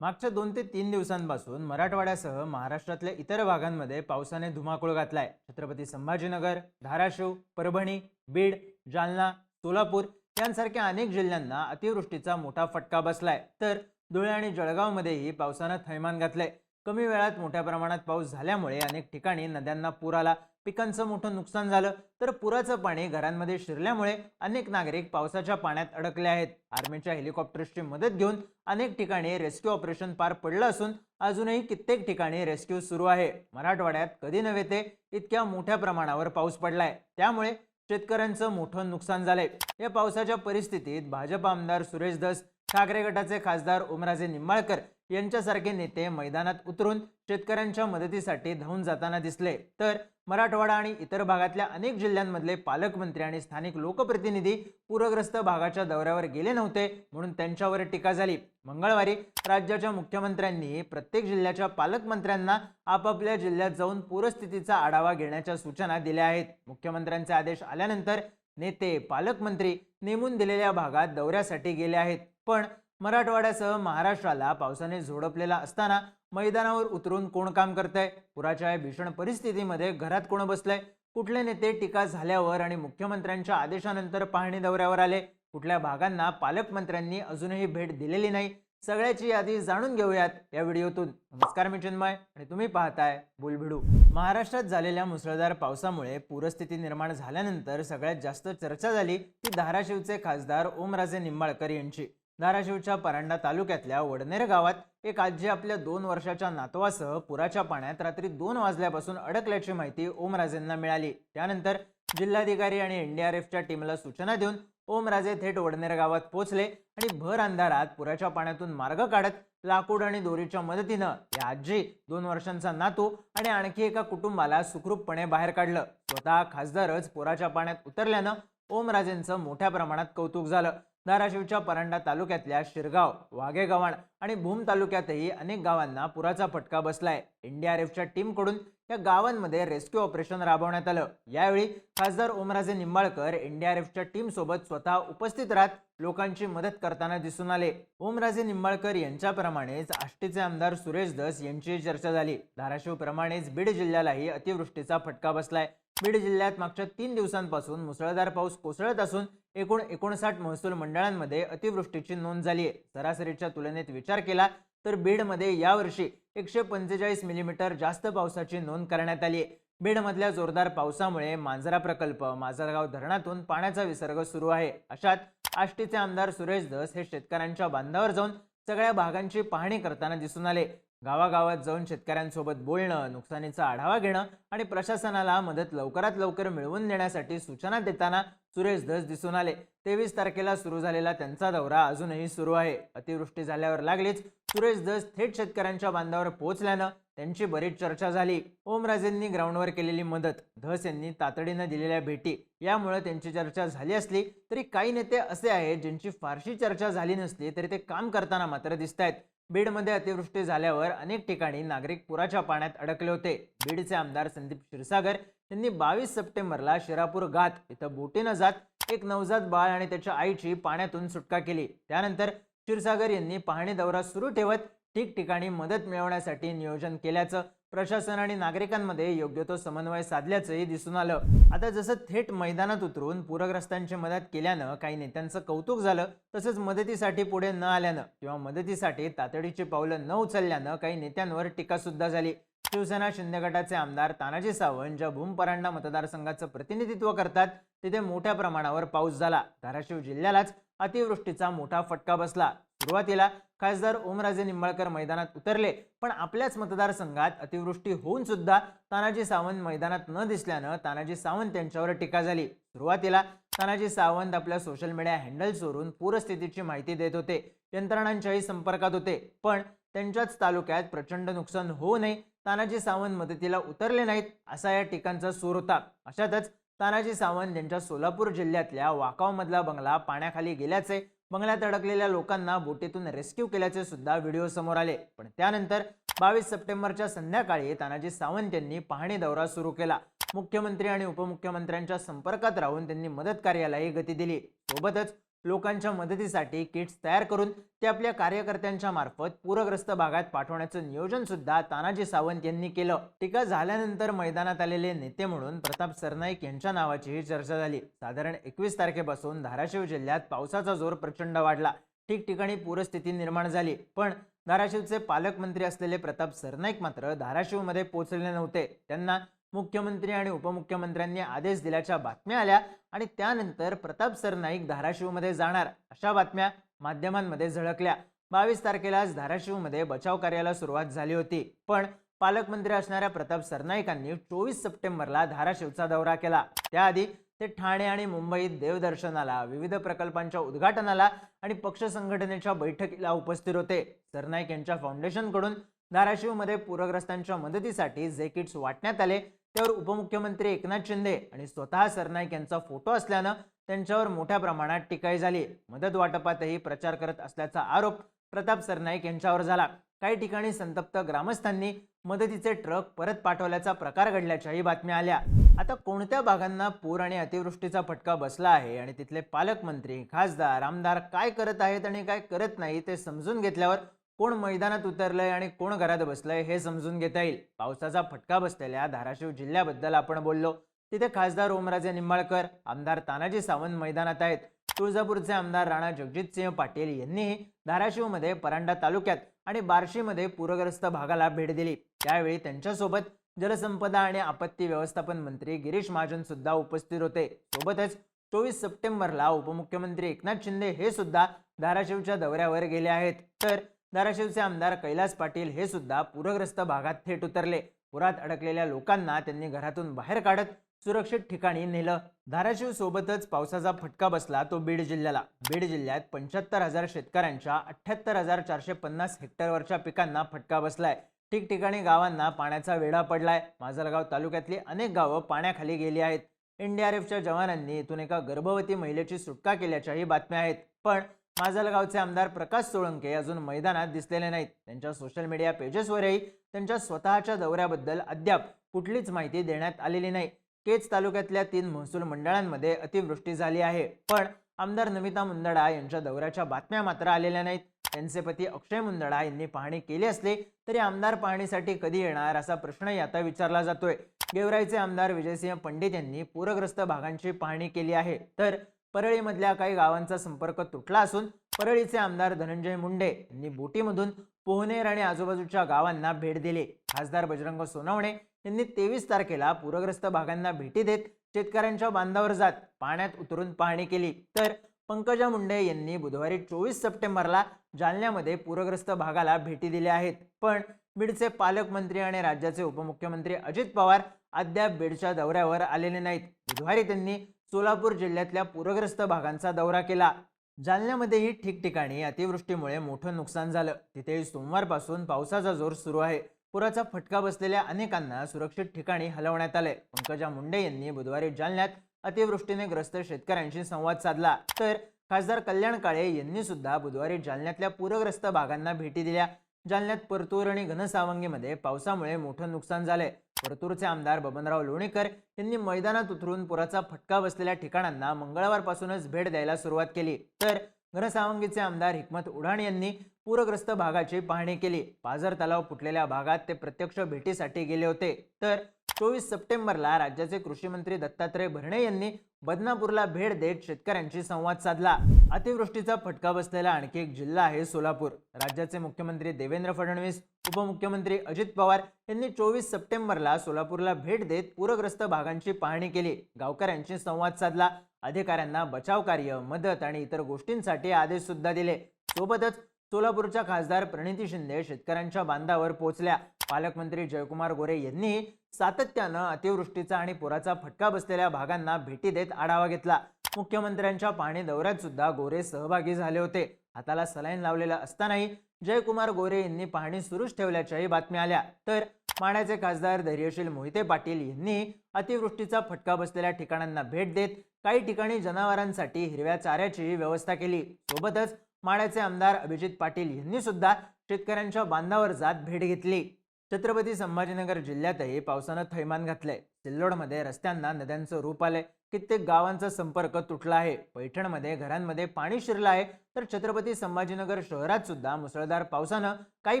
मागच्या दोन ते तीन दिवसांपासून मराठवाड्यासह महाराष्ट्रातल्या इतर भागांमध्ये पावसाने धुमाकूळ घातलाय. छत्रपती संभाजीनगर धाराशिव परभणी बीड जालना सोलापूर यांसारख्या अनेक जिल्ह्यांना अतिवृष्टीचा मोठा फटका बसलाय. तर धुळे आणि जळगावमध्येही पावसानं थैमान घातलंय. कमी वेळात मोठ्या प्रमाणात पाऊस झाल्यामुळे अनेक ठिकाणी नद्यांना पूर आला. पिकांचं मोठं नुकसान झालं. तर पुराचं पाणी घरांमध्ये शिरल्यामुळे अनेक नागरिक पावसाच्या पाण्यात अडकले आहेत. आर्मीच्या हेलिकॉप्टर्सची मदत घेऊन अनेक ठिकाणी रेस्क्यू ऑपरेशन पार पडलं असून अजूनही कित्येक ठिकाणी रेस्क्यू सुरू आहे. मराठवाड्यात कधी नव्हे ते इतक्या मोठ्या प्रमाणावर पाऊस पडलाय. त्यामुळे शेतकऱ्यांचं मोठं नुकसान झालंय. या पावसाच्या परिस्थितीत भाजप आमदार सुरेश धस ठाकरे गटाचे खासदार ओमराजे निंबाळकर यांच्यासारखे नेते मैदानात उतरून शेतकऱ्यांच्या मदतीसाठी धावून जाताना दिसले. तर मराठवाडा आणि इतर भागातल्या अनेक जिल्ह्यांमधले पालकमंत्री आणि स्थानिक लोकप्रतिनिधी पूरग्रस्त भागाच्या दौऱ्यावर गेले नव्हते म्हणून त्यांच्यावर टीका झाली. मंगळवारी राज्याच्या मुख्यमंत्र्यांनी प्रत्येक जिल्ह्याच्या पालकमंत्र्यांना आपापल्या जिल्ह्यात जाऊन पूरस्थितीचा आढावा घेण्याच्या सूचना दिल्या आहेत. मुख्यमंत्र्यांचे आदेश आल्यानंतर नेते पालकमंत्री नेमून दिलेल्या भागात दौऱ्यासाठी गेले आहेत. पण मराठवाड्यासह महाराष्ट्राला पावसाने झोडपलेला असताना मैदानावर उतरून कोण काम करतंय? पुराच्या या भीषण परिस्थितीमध्ये घरात कोण बसलंय? कुठले नेते टीका झाल्यावर आणि मुख्यमंत्र्यांच्या आदेशानंतर पाहणी दौऱ्यावर आले? कुठल्या भागांना पालकमंत्र्यांनी अजूनही भेट दिलेली नाही? सगळ्याची यादी जाणून घेऊयात या व्हिडिओतून. नमस्कार मी चिन्मय आणि तुम्ही पाहताय बुलभिडू महाराष्ट्रात झालेल्या मुसळधार पावसामुळे पूरस्थिती निर्माण झाल्यानंतर सगळ्यात जास्त चर्चा झाली ती धाराशिवचे खासदार ओमराजे निंबाळकर यांची. धाराशिवच्या परांडा तालुक्यातल्या वडनेर गावात एक आजी आपल्या दोन वर्षाच्या नातवासह पुराच्या पाण्यात रात्री दोन वाजल्यापासून अडकल्याची माहिती ओमराजेंना मिळाली. त्यानंतर जिल्हाधिकारी आणि एनडीआरएफच्या टीमला सूचना देऊन ओमराजे थेट वडनेर गावात पोहोचले आणि भर अंधारात पुराच्या पाण्यातून मार्ग काढत लाकूड आणि दोरीच्या मदतीनं या आजी दोन वर्षांचा नातू आणि आणखी एका कुटुंबाला सुखरूपपणे बाहेर काढलं. स्वतः खासदारच पुराच्या पाण्यात उतरल्यानं ओमराजेंचं मोठ्या प्रमाणात कौतुक झालं. धाराशिवच्या परांडा तालुक्यातल्या शिरगाव वाघेगव्हाण आणि भूम तालुक्यातही अनेक गावांना पुराचा फटका बसलाय. एनडीआरएफच्या टीमकडून या गावांमध्ये रेस्क्यू ऑपरेशन राबवण्यात आलं. यावेळी खासदार ओमराजे निंबाळकर एनडीआरएफच्या टीम सोबत स्वतः उपस्थित राहत लोकांची मदत करताना दिसून आले. ओमराजे निंबाळकर यांच्याप्रमाणेच आष्टीचे आमदार सुरेश दस यांची चर्चा झाली. धाराशिवप्रमाणेच बीड जिल्ह्यालाही अतिवृष्टीचा फटका बसलाय. बीड जिल्ह्यात मागच्या तीन दिवसांपासून मुसळधार पाऊस कोसळत असून एकूण एकोणसाठ महसूल मंडळांमध्ये अतिवृष्टीची नोंद झाली आहे. सरासरीच्या तुलनेत विचार केला तर बीडमध्ये यावर्षी एकशे पंचेचाळीस मिलीमीटर जास्त पावसाची नोंद करण्यात आली आहे. बीडमधल्या जोरदार पावसामुळे मांजरा प्रकल्प माजरगाव धरणातून पाण्याचा विसर्ग सुरू आहे. अशात आष्टीचे आमदार सुरेश धस हे शेतकऱ्यांच्या बांधावर जाऊन सगळ्या भागांची पाहणी करताना दिसून आले. गावागावात जाऊन शेतकऱ्यांसोबत बोलणं नुकसानीचा आढावा घेणं आणि प्रशासनाला मदत लवकरात लवकर मिळवून देण्यासाठी सूचना देताना सुरेश धस दिसून आले. तेवीस तारखेला सुरू झालेला त्यांचा दौरा अजूनही सुरू आहे. अतिवृष्टी झाल्यावर लागलीच सुरेश धस थेट शेतकऱ्यांच्या बांधावर पोहोचल्यानं त्यांची बरीच चर्चा झाली. ओमराजेंनी ग्राउंडवर केलेली मदत धस यांनी तातडीनं दिलेल्या भेटी यामुळे त्यांची चर्चा झाली असली तरी काही नेते असे आहेत ज्यांची फारशी चर्चा झाली नसली तरी ते काम करताना मात्र दिसत आहेत बीडमध्ये अतिवृष्टी झाल्यावर अनेक ठिकाणी नागरिक पुराच्या पाण्यात अडकले होते. बीडचे आमदार संदीप क्षीरसागर यांनी बावीस सप्टेंबरला शिरापूर घात इथं बोटीनं जात एक नवजात बाळ आणि त्याच्या आईची पाण्यातून सुटका केली. त्यानंतर क्षीरसागर यांनी पाहणी दौरा सुरू ठेवत ठिकठिकाणी मदत मिळवण्यासाठी नियोजन केल्याचं प्रशासन आणि नागरिकांमध्ये योग्य तो समन्वय साधल्याचंही दिसून आलं. आता जसं थेट मैदानात उतरून पूरग्रस्तांची मदत केल्यानं काही नेत्यांचं कौतुक झालं तसंच मदतीसाठी पुढे न आल्यानं किंवा मदतीसाठी तातडीची पावलं न उचलल्यानं काही नेत्यांवर टीकासुद्धा झाली. शिवसेना शिंदे गटाचे आमदार तानाजी सावंत ज्या भूमपरांडा मतदारसंघाचं प्रतिनिधित्व करतात तिथे मोठ्या प्रमाणावर पाऊस झाला. धाराशिव जिल्ह्यालाच अतिवृष्टीचा मोठा फटका बसला. सुरुवातीला खासदार ओमराजे निंबाळकर मैदानात उतरले पण आपल्याच मतदारसंघात अतिवृष्टी होऊन सुद्धा तानाजी सावंत मैदानात न दिसल्यानं तानाजी सावंत त्यांच्यावर टीका झाली. सुरुवातीला तानाजी सावंत आपल्या सोशल मीडिया हँडल्सवरून पूरस्थितीची माहिती देत होते यंत्रणांच्याही संपर्कात होते पण त्यांच्याच तालुक्यात प्रचंड नुकसान होऊ नये तानाजी सावंत मदतीला उतरले नाहीत असा या टीकांचा सूर होता. अशातच तानाजी सावंत यांच्या सोलापूर जिल्ह्यातल्या वाकावमधला बंगला पाण्याखाली गेल्याचे बंगल्यात अडकलेल्या लोकांना बोटीतून रेस्क्यू केल्याचे सुद्धा व्हिडिओ समोर आले. पण त्यानंतर बावीस सप्टेंबरच्या संध्याकाळी तानाजी सावंत यांनी पाहणी दौरा सुरू केला. मुख्यमंत्री आणि उपमुख्यमंत्र्यांच्या संपर्कात राहून त्यांनी मदत कार्यालाही गती दिली. सोबतच लोकांच्या मदतीसाठी किट्स तयार करून ते आपल्या कार्यकर्त्यांच्या मार्फत पूरग्रस्त भागात पाठवण्याचं नियोजन सुद्धा तानाजी सावंत यांनी केलं. टीका झाल्यानंतर मैदानात आलेले नेते म्हणून प्रताप सरनाईक यांच्या नावाचीही चर्चा झाली. साधारण एकवीस तारखेपासून धाराशिव जिल्ह्यात पावसाचा जोर प्रचंड वाढला. ठिकठिकाणी पूरस्थिती निर्माण झाली. पण धाराशिवचे पालकमंत्री असलेले प्रताप सरनाईक मात्र धाराशिवमध्ये पोचले नव्हते. त्यांना मुख्यमंत्री आणि उपमुख्यमंत्र्यांनी आदेश दिल्याच्या बातम्या आल्या आणि त्यानंतर प्रताप सरनाईक धाराशिवमध्ये जाणार अशा बातम्या माध्यमांमध्ये झळकल्या. बावीस तारखेलाच धाराशिवमध्ये बचाव कार्याला सुरुवात झाली होती. पण पालकमंत्री असणाऱ्या प्रताप सरनाईकांनी चोवीस सप्टेंबरला धाराशिवचा दौरा केला. त्याआधी ते ठाणे आणि मुंबईत देवदर्शनाला विविध प्रकल्पांच्या उद्घाटनाला आणि पक्ष संघटनेच्या बैठकीला उपस्थित होते. सरनाईक यांच्या फाउंडेशनकडून धाराशिवमध्ये पूरग्रस्तांच्या मदतीसाठी जे किट्स वाटण्यात आले त्यावर उपमुख्यमंत्री एकनाथ शिंदे आणि स्वतः सरनाईक यांचा फोटो असल्यानं त्यांच्यावर मोठ्या प्रमाणात टीकाही झाली. मदत वाटपातही प्रचार करत असल्याचा आरोप प्रताप सरनाईक यांच्यावर झाला. काही ठिकाणी संतप्त ग्रामस्थांनी मदतीचे ट्रक परत पाठवल्याचा प्रकार घडल्याच्याही बातम्या आल्या. आता कोणत्या भागांना पूर आणि अतिवृष्टीचा फटका बसला आहे आणि तिथले पालकमंत्री खासदार आमदार काय करत आहेत आणि काय करत नाही ते समजून घेतल्यावर कोण मैदानात उतरलंय आणि कोण घरात बसलंय हे समजून घेता येईल. पावसाचा फटका बसलेल्या धाराशिव जिल्ह्याबद्दल आपण बोललो. तिथे खासदार ओमराजे निंबाळकर आमदार तानाजी सावंत मैदानात आहेत. तुळजापूरचे आमदार राणा जगजितसिंह पाटील यांनीही धाराशिवमध्ये परांडा तालुक्यात आणि बार्शीमध्ये पूरग्रस्त भागाला भेट दिली. त्यावेळी त्यांच्यासोबत जलसंपदा आणि आपत्ती व्यवस्थापन मंत्री गिरीश महाजन सुद्धा उपस्थित होते. सोबतच चोवीस सप्टेंबरला उपमुख्यमंत्री एकनाथ शिंदे हे सुद्धा धाराशिवच्या दौऱ्यावर गेले आहेत. तर धाराशिवचे आमदार कैलास पाटील हे सुद्धा पूरग्रस्त भागात थेट उतरले. पुरात अडकलेल्या लोकांना त्यांनी घरातून बाहेर काढत सुरक्षित ठिकाणी नेलं. धाराशिव सोबतच पावसाचा फटका बसला तो बीड जिल्ह्याला. बीड जिल्ह्यात पंच्याहत्तर हजार शेतकऱ्यांच्या अठ्ठ्याहत्तर हजार चारशे पन्नास हेक्टरवरच्या पिकांना फटका बसलाय. ठिकठिकाणी गावांना पाण्याचा वेढा पडलाय. माजलगाव तालुक्यातली अनेक गावं पाण्याखाली गेली आहेत. एनडीआरएफच्या जवानांनी इथून एका गर्भवती महिलेची सुटका केल्याच्याही बातम्या आहेत. पण माजलगावचे आमदार प्रकाश सोळंके अजून मैदानात दिसलेले नाहीत. त्यांच्या सोशल मीडिया पेजेसवरही त्यांच्या स्वतःच्या दौऱ्याबद्दल अद्याप कुठलीच माहिती देण्यात आलेली नाही. केच तालुक्यातल्या तीन महसूल मंडळांमध्ये अतिवृष्टी झाली आहे. पण आमदार नमिता मुंदडा यांच्या दौऱ्याच्या बातम्या मात्र आलेल्या नाहीत. त्यांचे पती अक्षय मुंदडा यांनी पाहणी केली असली तरी आमदार पाहणीसाठी कधी येणार असा प्रश्नही आता विचारला जातोय. गेवराईचे आमदार विजयसिंह पंडित यांनी पूरग्रस्त भागांची पाहणी केली आहे. तर परळीमधल्या काही गावांचा संपर्क तुटला असून परळीचे आमदार धनंजय मुंडे यांनी बोटीमधून पोहनेर आणि आजूबाजूच्या गावांना भेट दिली. खासदार बजरंग सोनवणे यांनी तेवीस तारखेला पूरग्रस्त भागांना भेटी देत शेतकऱ्यांच्या बांधावर जात पाण्यात उतरून पाहणी केली. तर पंकजा मुंडे यांनी बुधवारी चोवीस सप्टेंबरला जालन्यामध्ये पूरग्रस्त भागाला भेटी दिल्या आहेत. पण बीडचे पालकमंत्री आणि राज्याचे उपमुख्यमंत्री अजित पवार अद्याप बीडच्या दौऱ्यावर आलेले नाहीत. बुधवारी त्यांनी सोलापूर जिल्ह्यातल्या पूरग्रस्त भागांचा दौरा केला. जालन्यामध्येही ठिकठिकाणी अतिवृष्टीमुळे मोठं नुकसान झालं. तिथेही सोमवारपासून पावसाचा जोर सुरू आहे. पुराचा फटका बसलेल्या अनेकांना सुरक्षित ठिकाणी हलवण्यात आले पंकजा मुंडे यांनी बुधवारी जालन्यात अतिवृष्टीने ग्रस्त शेतकऱ्यांशी संवाद साधला. तर खासदार कल्याण काळे यांनी सुद्धा बुधवारी जालन्यातल्या पूरग्रस्त भागांना भेटी दिल्या. जालन्यात परतूर आणि घनसावंगीमध्ये पावसामुळे मोठं नुकसान झालंय. परतूरचे आमदार बबनराव लोणीकर यांनी मैदानात उतरून पुराचा फटका बसलेल्या ठिकाणांना मंगळवारपासूनच भेट द्यायला सुरुवात केली. तर घनसावंगीचे आमदार हिकमत उडाण यांनी पूरग्रस्त भागाची पाहणी केली. पाझर तलाव फुटलेल्या भागात ते प्रत्यक्ष भेटीसाठी गेले होते. तर चोवीस सप्टेंबरला राज्याचे कृषी मंत्री दत्तात्रय भरणे यांनी बदनापूरला भेट देत शेतकऱ्यांशी संवाद साधला. अतिवृष्टीचा फटका बसलेला आणखी एक जिल्हा आहे सोलापूर. राज्याचे मुख्यमंत्री देवेंद्र फडणवीस उपमुख्यमंत्री अजित पवार यांनी चोवीस सप्टेंबरला सोलापूरला भेट देत पूरग्रस्त भागांची पाहणी केली. गावकऱ्यांशी संवाद साधला. अधिकाऱ्यांना बचाव कार्य मदत आणि इतर गोष्टींसाठी आदेश सुद्धा दिले. सोबतच सोलापूरच्या खासदार प्रणिती शिंदे शेतकऱ्यांच्या बांधावर पोहोचल्या. पालकमंत्री जयकुमार गोरे यांनी सातत्यानं अतिवृष्टीचा आणि पुराचा फटका बसलेल्या भागांना भेटी देत आढावा घेतला. मुख्यमंत्र्यांच्या पाहणी दौऱ्यात सुद्धा गोरे सहभागी झाले होते. हाताला सलाईन लावलेलं असतानाही जयकुमार गोरे यांनी पाहणी सुरूच ठेवल्याच्याही बातम्या आल्या. तर माढ्याचे खासदार धैर्यशील मोहिते पाटील यांनी अतिवृष्टीचा फटका बसलेल्या ठिकाणांना भेट देत काही ठिकाणी जनावरांसाठी हिरव्या चाऱ्याचीही व्यवस्था केली. सोबतच माण्याचे आमदार अभिजित पाटील यांनी सुद्धा शेतकऱ्यांच्या बांधावर जात भेट घेतली. छत्रपती संभाजीनगर जिल्ह्यातही पावसानं थैमान घातलंय. सिल्लोडमध्ये रस्त्यांना नद्यांचं रूप आलंय. कित्येक गावांचा संपर्क तुटला आहे. पैठणमध्ये घरांमध्ये पाणी शिरलं आहे. तर छत्रपती संभाजीनगर शहरात सुद्धा मुसळधार पावसानं काही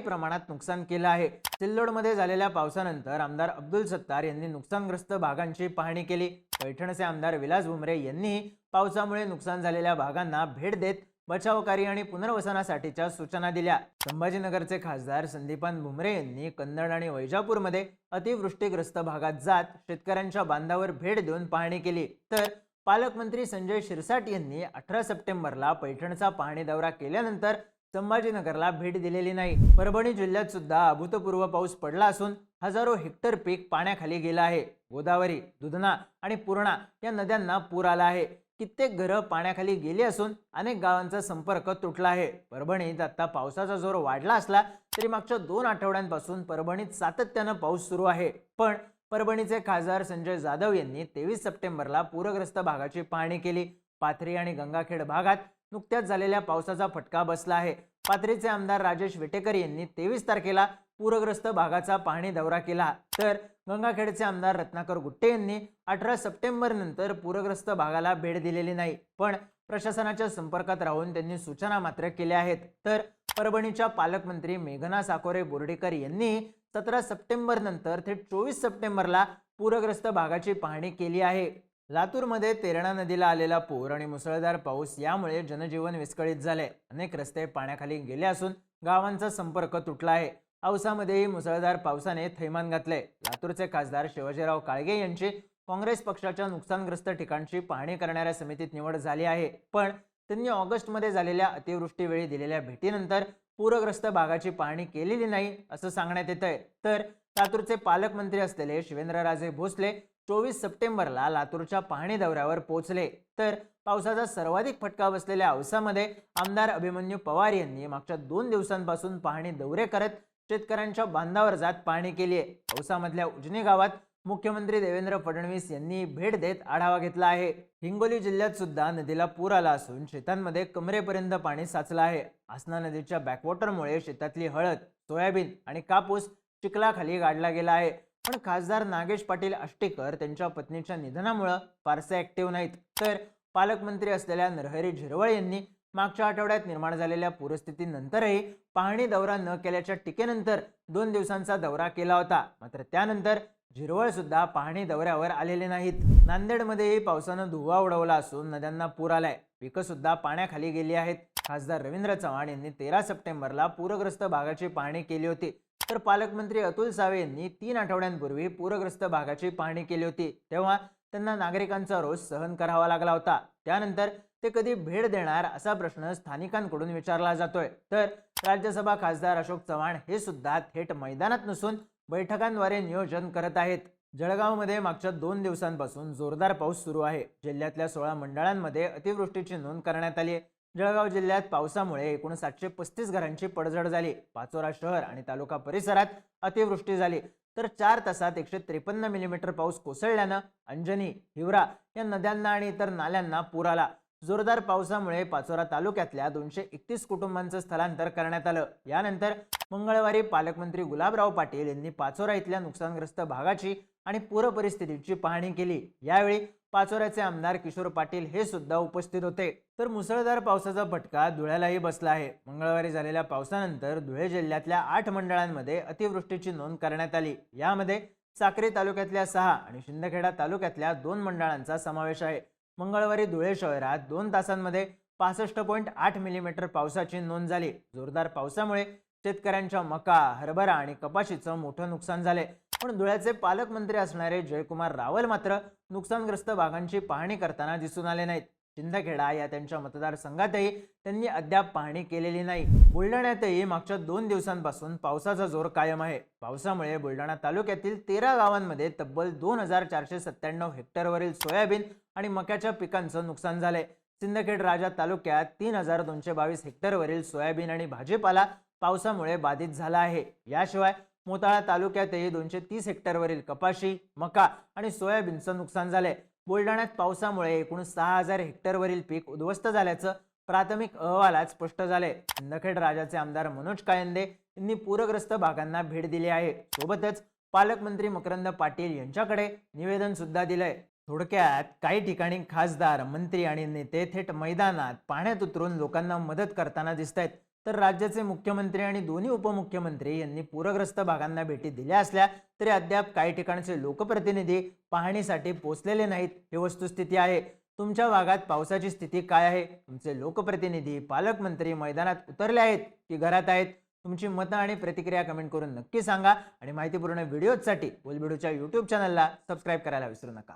प्रमाणात नुकसान केलं आहे. सिल्लोडमध्ये झालेल्या पावसानंतर आमदार अब्दुल सत्तार यांनी नुकसानग्रस्त भागांची पाहणी केली. पैठणचे आमदार विलास भुमरे यांनीही पावसामुळे नुकसान झालेल्या भागांना भेट देत बचावकारी आणि पुनर्वसनासाठीच्या सूचना दिल्या. संभाजीनगरचे खासदार संदीपान भुमरे यांनी कन्नड आणि वैजापूरमध्ये अतिवृष्टीग्रस्त भागात जात शेतकऱ्यांच्या बांधावर भेट देऊन पाहणी केली. तर पालकमंत्री संजय शिरसाट यांनी अठरा सप्टेंबरला पैठणचा पाहणी दौरा केल्यानंतर संभाजीनगरला भेट दिलेली नाही. परभणी जिल्ह्यात सुद्धा अभूतपूर्व पाऊस पडला असून हजारो हेक्टर पीक पाण्याखाली गेलं आहे. गोदावरी दुधना आणि पूर्णा या नद्यांना पूर आला आहे. कित्येक घरं पाण्याखाली गेली असून अनेक गावांचा संपर्क तुटला आहे. परभणीत आता पावसाचा जोर वाढला असला तरी मागच्या दोन आठवड्यांपासून परभणीत सातत्यानं पाऊस सुरू आहे. पण परभणीचे खासदार संजय जाधव यांनी तेवीस सप्टेंबरला पूरग्रस्त भागाची पाहणी केली. पाथरी आणि गंगाखेड भागात नुकत्याच झालेल्या पावसाचा फटका बसला आहे. पाथरीचे आमदार राजेश विटेकर यांनी तेवीस तारखेला पूरग्रस्त भागाचा पाहणी दौरा केला. तर गंगाखेडचे आमदार रत्नाकर गुट्टे यांनी अठरा सप्टेंबर नंतर पूरग्रस्त भागाला भेट दिलेली नाही पण प्रशासनाच्या संपर्कात राहून त्यांनी सूचना मात्र केल्या आहेत. तर परभणीच्या पालकमंत्री मेघना साकोरे बोर्डेकर यांनी सतरा सप्टेंबर नंतर थेट चोवीस सप्टेंबरला पूरग्रस्त भागाची पाहणी केली आहे. लातूरमध्ये तेरणा नदीला आलेला पूर आणि मुसळधार पाऊस यामुळे जनजीवन विस्कळीत झाले अनेक रस्ते पाण्याखाली गेले असून गावांचा संपर्क तुटला आहे. औसामध्येही मुसळधार पावसाने थैमान घातले लातूरचे खासदार शिवाजीराव काळगे यांची काँग्रेस पक्षाच्या नुकसानग्रस्त ठिकाणची पाहणी करणाऱ्या समितीत निवड झाली आहे. पण त्यांनी ऑगस्टमध्ये झालेल्या अतिवृष्टीवेळी दिलेल्या भेटीनंतर पूरग्रस्त भागाची पाहणी केलेली नाही असं सांगण्यात येत आहे तर लातूरचे पालकमंत्री असलेले शिवेंद्रराजे भोसले चोवीस सप्टेंबरला लातूरच्या पाहणी दौऱ्यावर पोहोचले. तर पावसाचा सर्वाधिक फटका बसलेल्या औसामध्ये आमदार अभिमन्यू पवार यांनी मागच्या दोन दिवसांपासून पाहणी दौरे करत शेतकऱ्यांच्या बांधावर जात पाहणी केली आहे औसामधल्या उजनी गावात मुख्यमंत्री देवेंद्र फडणवीस यांनी भेट देत आढावा घेतला आहे. हिंगोली जिल्ह्यात सुद्धा नदीला पूर आला असून शेतांमध्ये कमरेपर्यंत पाणी साचलं आहे. आसना नदीच्या बॅकवॉटरमुळे शेतातली हळद सोयाबीन आणि कापूस चिखलाखाली गाडला गेला आहे. पण खासदार नागेश पाटील आष्टेकर त्यांच्या पत्नीच्या निधनामुळं फारसे ऍक्टिव्ह नाहीत. तर पालकमंत्री असलेल्या नरहरी झिरवळ यांनी मागच्या आठवड्यात निर्माण झालेल्या पूरस्थितीनंतरही पाहणी दौरा न केल्याच्या टीकेनंतर दोन दिवसांचा दौरा केला होता. मात्र त्यानंतर झिरवळ सुद्धा पाहणी दौऱ्यावर आलेले नाहीत. नांदेडमध्येही पावसानं धुवा उडवला असून नद्यांना पूर आलाय. पिकं सुद्धा पाण्याखाली गेली आहेत. खासदार रवींद्र चव्हाण यांनी तेरा सप्टेंबरला पूरग्रस्त भागाची पाहणी केली होती. तर पालकमंत्री अतुल सावे यांनी तीन आठवड्यांपूर्वी पूरग्रस्त भागाची पाहणी केली होती. तेव्हा त्यांना नागरिकांचा रोष सहन करावा लागला होता. त्यानंतर ते कधी भेट देणार असा प्रश्न स्थानिकांकडून विचारला जातोय. तर राज्यसभा खासदार अशोक चव्हाण हे सुद्धा थेट मैदानात नसून बैठकांद्वारे नियोजन करत आहेत. जळगावमध्ये मागच्या दोन दिवसांपासून जोरदार पाऊस सुरू आहे. जिल्ह्यातल्या सोळा मंडळांमध्ये अतिवृष्टीची नोंद करण्यात आली आहे. जळगाव जिल्ह्यात पावसामुळे एकूण सातशे पस्तीस घरांची पडझड झाली. पाचोरा शहर आणि तालुका परिसरात अतिवृष्टी झाली. तर चार तासात एकशे त्रेपन्न मिलीमीटर पाऊस कोसळल्यानं अंजनी हिवरा या नद्यांना आणि इतर नाल्यांना पूर आला. जोरदार पावसामुळे पाचोरा तालुक्यातल्या दोनशे एकतीस कुटुंबांचं स्थलांतर करण्यात आलं. यानंतर मंगळवारी पालकमंत्री गुलाबराव पाटील यांनी पाचोरा इथल्या नुकसानग्रस्त भागाची आणि पूर परिस्थितीची पाहणी केली. यावेळी पाचोऱ्याचे आमदार किशोर पाटील हे सुद्धा उपस्थित होते. तर मुसळधार पावसाचा फटका धुळ्यालाही बसला आहे. मंगळवारी झालेल्या पावसानंतर धुळे जिल्ह्यातल्या आठ मंडळांमध्ये अतिवृष्टीची नोंद करण्यात आली. यामध्ये साक्री तालुक्यातल्या सहा आणि शिंदखेडा तालुक्यातल्या दोन मंडळांचा समावेश आहे. मंगळवारी धुळे शहरात दोन तासांमध्ये पासष्ट पॉईंट आठ मिलीमीटर पावसाची नोंद झाली. जोरदार पावसामुळे शेतकऱ्यांच्या मका हरभरा आणि कपाशीचं मोठं नुकसान झाले. पण धुळ्याचे पालकमंत्री असणारे जयकुमार रावल मात्र नुकसानग्रस्त भागांची पाहणी करताना दिसून आले नाहीत. शिंदखेडा या त्यांच्या मतदारसंघातही त्यांनी अद्याप पाहणी केलेली नाही. बुलढाण्यातही मागच्या दोन दिवसांपासून पावसाचा जोर कायम आहे. पावसामुळे बुलढाणा तालुक्यातील तेरा गावांमध्ये तब्बल दोन हजार चारशे सत्त्याण्णव हेक्टरवरील सोयाबीन आणि मक्याच्या पिकांचं नुकसान झालंय. सिंदखेड राजा तालुक्यात तीन हजार दोनशे बावीस हेक्टरवरील सोयाबीन आणि भाजीपाला पावसामुळे बाधित झाला आहे. याशिवाय मोताळा तालुक्यातही दोनशे तीस हेक्टरवरील कपाशी मका आणि सोयाबीनचं नुकसान झालंय. बुलढाण्यात पावसामुळे एकूण सहा हजार हेक्टरवरील पीक उद्ध्वस्त झाल्याचं प्राथमिक अहवालात स्पष्ट झाले नखेड राजाचे आमदार मनोज कायंदे यांनी पूरग्रस्त भागांना भेट दिली आहे. सोबतच पालकमंत्री मकरंद पाटील यांच्याकडे निवेदन सुद्धा दिलंय. थोडक्यात काही ठिकाणी खासदार मंत्री आणि नेते थेट मैदानात पाण्यात उतरून लोकांना मदत करताना दिसत आहेत तर राज्याचे मुख्यमंत्री आणि दोन्ही उपमुख्यमंत्री यांनी पूरग्रस्त भागांना भेटी दिल्या असल्या तरी अद्याप काही ठिकाणचे लोकप्रतिनिधी पाहणीसाठी पोचलेले नाहीत. ही वस्तुस्थिती आहे. तुमच्या भागात पावसाची स्थिती काय आहे? तुमचे लोकप्रतिनिधी पालकमंत्री मैदानात उतरले आहेत की घरात आहेत? तुमची मतं आणि प्रतिक्रिया कमेंट करून नक्की सांगा. आणि माहितीपूर्ण व्हिडिओजसाठी बोलबिडूच्या यूट्यूब चॅनलला सबस्क्राईब करायला विसरू नका.